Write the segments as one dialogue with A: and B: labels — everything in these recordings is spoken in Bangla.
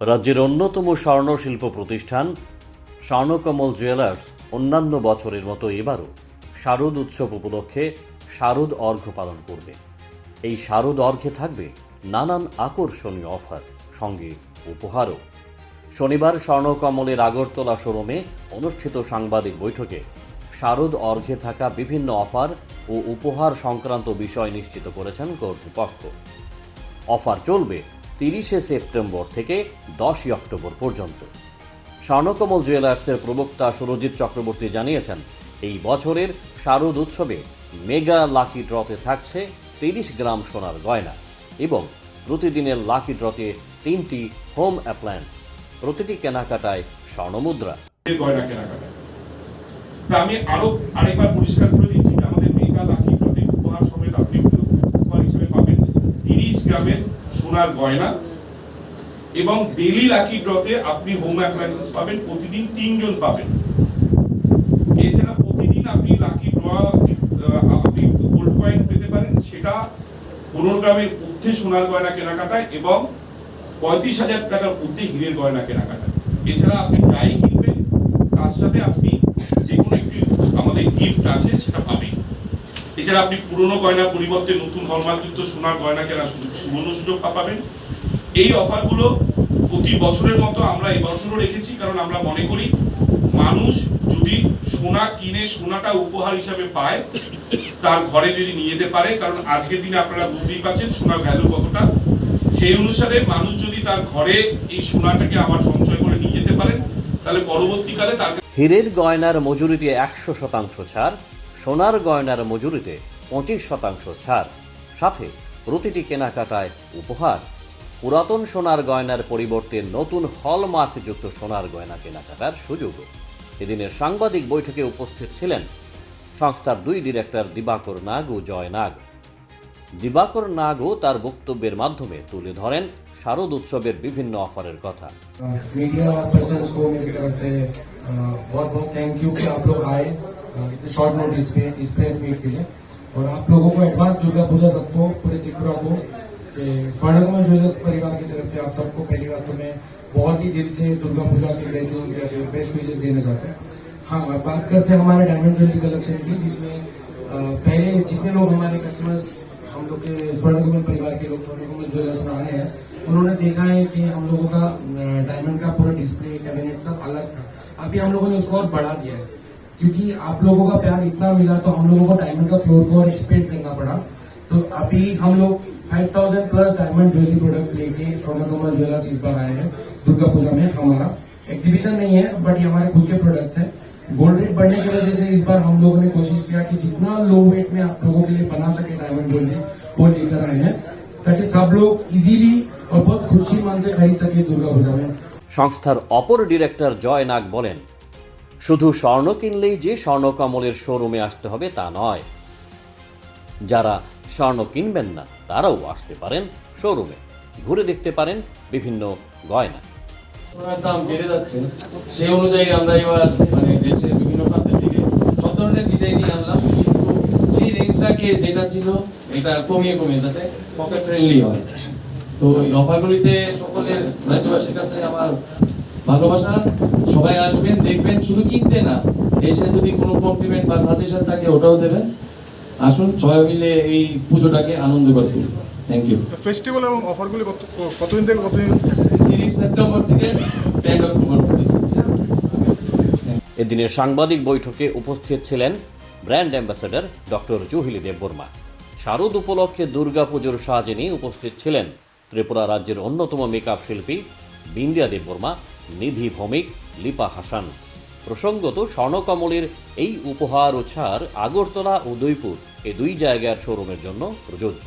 A: রাজ্যের অন্যতম স্বর্ণ শিল্প প্রতিষ্ঠান স্বর্ণকমল জুয়েলার্স অন্যান্য বছরের মতো এবারও শারদ উৎসব উপলক্ষে শারদ অর্ঘ্য পালন করবে। এই শারদ অর্ঘ্যে থাকবে নানান আকর্ষণীয় অফার, সঙ্গে উপহারও। শনিবার স্বর্ণকমলের আগরতলা শোরুমে অনুষ্ঠিত সাংবাদিক বৈঠকে শারদ অর্ঘ্যে থাকা বিভিন্ন অফার ও উপহার সংক্রান্ত বিষয় নিশ্চিত করেছেন কর্তৃপক্ষ। অফার চলবে তিরিশে সেপ্টেম্বর থেকে দশই অক্টোবর পর্যন্ত। স্বর্ণকমল জুয়েলার্সের প্রবক্তা সুরজিৎ চক্রবর্তী জানিয়েছেন, এই বছরের শারদ উৎসবে মেগা লাকি ড্রতে থাকছে তিরিশ গ্রাম সোনার গয়না এবং প্রতিদিনের লাকি ড্রতে তিনটি হোম অ্যাপ্লায়েন্স, প্রতিটি কেনাকাটায় স্বর্ণমুদ্রা।
B: গয়না কেনাকাটা। আমি আরও আরেকবার পরিষ্কার করে দিচ্ছি আমাদের মেগা লাকি প্রতি উপহার সমেত আপনি উপহার হিসেবে পাবেন তিরিশ গ্রামের সোনার গয়না এবং ডেলি লাকি ড্রতে আপনি হোম অ্যাপ্লায়েন্সেস পাবেন, প্রতিদিন তিনজন পাবেন। এছাড়া প্রতিদিন আপনি লাকি ড্র আপনি গোল্ড কয়েন পেতে পারেন, সেটা পনেরো গ্রামের ঊর্ধ্বে সোনার গয়না কেনাকাটায় এবং পঁয়ত্রিশ হাজার টাকার ঊর্ধ্বে হীরের গয়না কেনাকাটায়। এছাড়া আপনি যাই কিনবেন, তার সাথে আপনি যে কোনো একটি আমাদের গিফট আছে, সেটা পাবেন। এছাড়া আপনি পুরনো গয়না পরিবর্তে নতুন হলমার্কযুক্ত সোনার গয়না কেনার সুযোগ সুবর্ণ সুযোগ পাবেন। এই অফারগুলো প্রতি বছরের মতো আমরা এই বছরও রেখেছি, কারণ আমরা মনে করি মানুষ যদি সোনা কিনে সোনাটা উপহার হিসাবে পায়, তার ঘরে যদি নিয়ে যেতে পারে, কারণ আজকের দিনে আপনারা বুঝতেই পারছেন সোনার ভ্যালু কতটা। সেই অনুসারে মানুষ যদি তার ঘরে এই সোনাটাকে আবার সঞ্চয় করে নিয়ে যেতে পারেন, তাহলে পরবর্তীকালে তার
A: হীরের গয়নার মজুরিতে একশো শতাংশ ছাড় সোনার গয়নার মজুরিতে পঁচিশ শতাংশ ছাড়। সাথে প্রতিটি কেনাকাটায় উপহার। পুরাতন সোনার গয়নার পরিবর্তে নতুন হলমার্কযুক্ত সোনার গয়না কেনাকাটার সুযোগ। এদিনের সাংবাদিক বৈঠকে উপস্থিত ছিলেন সংস্থার দুই ডিরেক্টর দিবাকর নাগ ও জয় নাগ। দিবাকর নাগও তার বক্তব্যের মাধ্যমে তুলে ধরেন শারদ উৎসবের বিভিন্ন অফারের কথা
C: मीडिया पर्सन्स को मेरी तरफ से बहुत बहुत थैंक यू कि आप लोग आए अ, इतने शॉर्ट नोटिस पे इस प्रेस मीट के लिए और आप लोगों को एडवांस दुर्गा पूजा सबको पूरे त्रिपुरा को कि स्वर्णकुमार ज्वेलर्स परिवार की तरफ से आप सबको पहली बात तो मैं बहुत ही दिल से दुर्गा पूजा की ब्लेसिंग या बेस्ट विशेष देना चाहता हूँ हाँ अब बात करते हैं हमारे डायमंड ज्वेलरी कलेक्शन की जिसमें अ, पहले जितने लोग हमारे कस्टमर्स लोग के स्वर्णकुमार परिवार के लोग स्वर्णकुमार ज्वेलर्स में आए हैं, उन्होंने देखा है कि हम लोगों का डायमंड का पूरा डिस्प्ले कैबिनेट सब अलग था। अभी हम लोगों ने उसको और बढ़ा दिया है। क्योंकि आप लोगों का प्यार इतना मिला तो हम लोगों को डायमंड का फ्लोर को और एक्सपेंड करना पड़ा। तो अभी हम लोग 5000 प्लस डायमंड ज्वेलरी प्रोडक्ट्स लेके स्वर्णकुमार ज्वेलर्स इस बार आए हैं। दुर्गा पूजा में हमारा। एग्जीबिशन नहीं है बट ये हमारे खुद के प्रोडक्ट्स हैं। गोल्ड रेट बढ़ने की वजह से इस बार हम लोगों ने कोशिश किया कि जितना लो वेट में आप लोगों के लिए बना सके डायमंड ज्वेलरी वो लेकर आए हैं ताकि सब लोग इजीली और बहुत खुशी मान से खरीद सके दुर्गा पूजा में
A: সংস্থার অপর ডিরেক্টর জয় নাগ বলেন শুধু স্বর্ণ কিনলেই যে স্বর্ণকমলের শোরুমে আসতে হবে তা নয় যারা স্বর্ণ কিনবেন না তারাও আসতে পারেন শোরুমে ঘুরে দেখতে পারেন বিভিন্ন গয়না
D: সোনার দাম বেড়ে যাচ্ছে, সেই অনুযায়ী আমরা এবার মানে দেশের বিভিন্ন প্রান্ত থেকে সব ধরনের ডিজাইনই আনলাম। কিন্তু সেই রেঞ্জটাকে যেটা ছিল, এটা কমিয়ে কমিয়ে যাতে পকেট ফ্রেন্ডলি হয়। তো এই অফারগুলিতে সকলের রাজ্যবাসীর কাছে আমার ভালোবাসা। সবাই আসবেন, দেখবেন, শুধু কিনতে না, এসে যদি কোনো কমপ্লিমেন্ট বা সাজেশন থাকে, ওটাও দেবেন। আসুন, সবাই মিলে এই পুজোটাকে আনন্দ করে তুলি থ্যাংক ইউ
E: ফেস্টিভ্যাল এবং অফারগুলি কত কতদিন থেকে কতদিন?
D: তিরিশ সেপ্টেম্বর থেকে টেন অক্টোবর
A: এদিনের সাংবাদিক বৈঠকে উপস্থিত ছিলেন brand ambassador doctor Juhili Debbarma শারদ উপলক্ষে দুর্গাপুজোর সাজে নিয়ে উপস্থিত ছিলেন ত্রিপুরা রাজ্যের অন্যতম মেকআপ শিল্পী বিন্দিয়া দেববর্মা নিধি ভৌমিক লিপা হাসান। প্রসঙ্গত স্বর্ণকমলের এই উপহার ও ছাড় আগরতলা ও উদয়পুর এই দুই জায়গার শোরুমের জন্য প্রযোজ্য।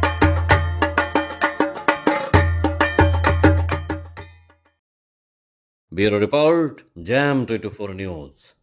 A: Be a Report, Jam 224 News.